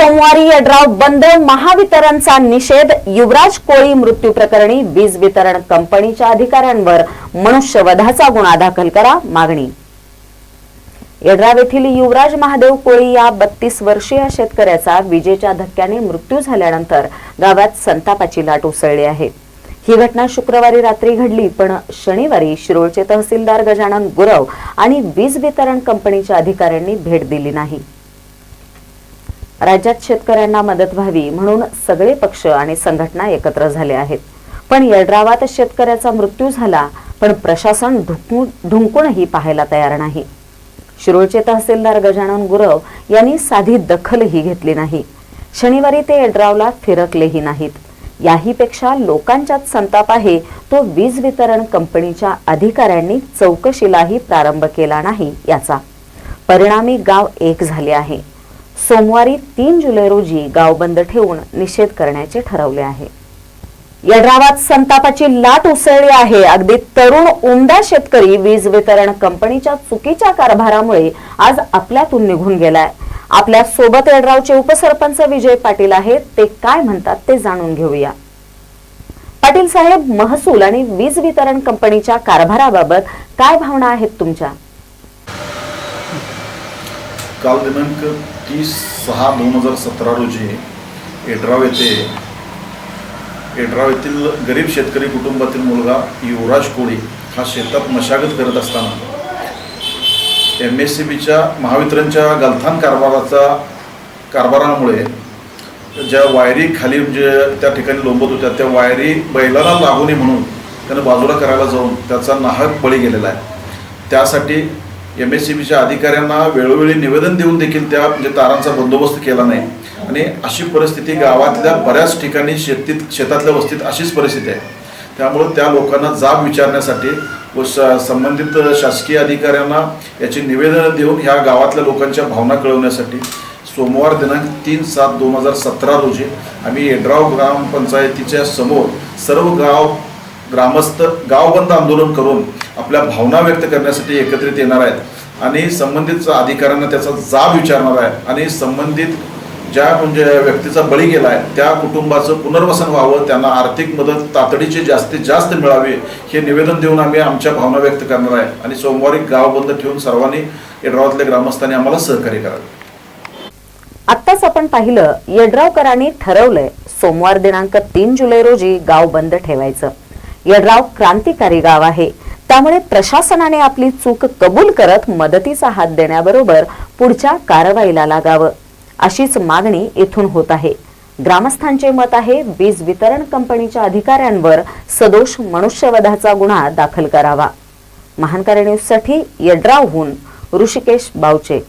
सोमवारी यड्राव बंद. महावितरणचा निषेध. युवराज कोळी मृत्यू प्रकरणी वीज वितरण कंपनीच्या अधिकाऱ्यांवर मनुष्यवधाचा गुन्हा दाखल करा. मागणी. येड्राव येथील युवराज महादेव कोळी या बत्तीस वर्षीय शेतकऱ्याचा विजेच्या धक्क्याने मृत्यू झाल्यानंतर गावात संतापाची लाट उसळली आहे. ही घटना शुक्रवारी रात्री घडली पण शनिवारी शिरोळचे तहसीलदार गजानन गुरव आणि वीज वितरण कंपनीच्या अधिकाऱ्यांनी भेट दिली नाही. राज्यात शेतकऱ्यांना मदत व्हावी म्हणून सगळे पक्ष आणि संघटना एकत्र झाले आहेत. पण यड्रावात शेतकऱ्याचा मृत्यू झाला पण प्रशासन ढुंकूनही पाहायला तयार नाही. शिरोळचे तहसीलदार गजानन गुरव यांनी साधी दखलही घेतली नाही. शनिवारी ते यड्रावला फिरकलेही नाहीत. याहीपेक्षा लोकांच्यात संताप आहे तो वीज वितरण कंपनीच्या अधिकाऱ्यांनी चौकशीलाही प्रारंभ केला नाही याचा. परिणामी गाव एक झाले आहे. सोमवारी तीन जुलै रोजी गाव बंद ठेवून निषेध करण्याचे ठरवले आहे. यड्रावात संतापाची लाट उसळली आहे. अगदी तरुण उमदा शेतकरी वीज वितरण कंपनीच्या चुकीच्या कारभारामुळे आज आपल्यातून निघून गेलाय. आपल्यासोबत यड्रावचे उपसरपंच विजय पाटील आहेत. ते काय म्हणतात ते जाणून घेऊया. पाटील साहेब महसूल आणि वीज वितरण कंपनीच्या कारभाराबाबत काय भावना आहेत तुमच्या? काल दिनांक तीस सहा दोन हजार सतरा रोजी एड्राव येथे एड्राव येथील गरीब शेतकरी कुटुंबातील मुलगा युवराज कोळी हा शेतात मशागत करत असताना एम एस सी बीच्या महावितरणच्या गलथान कारभाराचा कारभारामुळे ज्या वायरी खाली म्हणजे त्या ठिकाणी लोंबत होत्या त्या वायरी बैलाला लागू नये म्हणून त्यानं बाजूला करायला जाऊन त्याचा नाहक बळी गेलेला आहे. त्यासाठी एम एस सी बीच्या अधिकाऱ्यांना वेळोवेळी निवेदन देऊन देखील त्या म्हणजे तारांचा बंदोबस्त केला नाही. आणि अशी परिस्थिती गावातल्या बऱ्याच ठिकाणी शेतीत शेतातल्या वस्तीत अशीच परिस्थिती आहे. त्यामुळं त्या लोकांना जाब विचारण्यासाठी व संबंधित शासकीय अधिकाऱ्यांना याची निवेदनं देऊन ह्या गावातल्या लोकांच्या भावना कळवण्यासाठी सोमवार दिनांक तीन सात दोन हजार सतरा रोजी आम्ही येड्राव ग्रामपंचायतीच्या समोर सर्व गाव ग्रामस्थ गावबंद आंदोलन करून आपल्या भावना व्यक्त करण्यासाठी एकत्रित येणार आहेत. आणि संबंधित अधिकाऱ्यांना त्याचा जाब विचारणार आहे आणि संबंधित ज्या म्हणजे व्यक्तीचा बळी गेला आहे त्या कुटुंबाचं पुनर्वसन व्हावं त्यांना आर्थिक मदत तातडीची जास्तीत जास्त मिळावी हे निवेदन देऊन आम्ही आमच्या भावना व्यक्त करणार आहे. आणि सोमवारी गाव बंद ठेवून सर्वांनी येड्रावातल्या ग्रामस्थांनी आम्हाला सहकार्य करावे. आत्ताच आपण पाहिलं येड्रावकरांनी ठरवलंय सोमवार दिनांक तीन जुलै रोजी गाव बंद ठेवायचं. यड्राव क्रांतिकारी गाव आहे. त्यामुळे प्रशासनाने आपली चूक कबूल करत मदतीचा हात देण्याबरोबर पुढच्या कारवाईला लागावं अशीच मागणी येथून होत आहे. ग्रामस्थांचे मत आहे वीज वितरण कंपनीच्या अधिकाऱ्यांवर सदोष मनुष्यवधाचा गुन्हा दाखल करावा. महानकारी न्यूजसाठी यड्रावहून ऋषिकेश बावचे.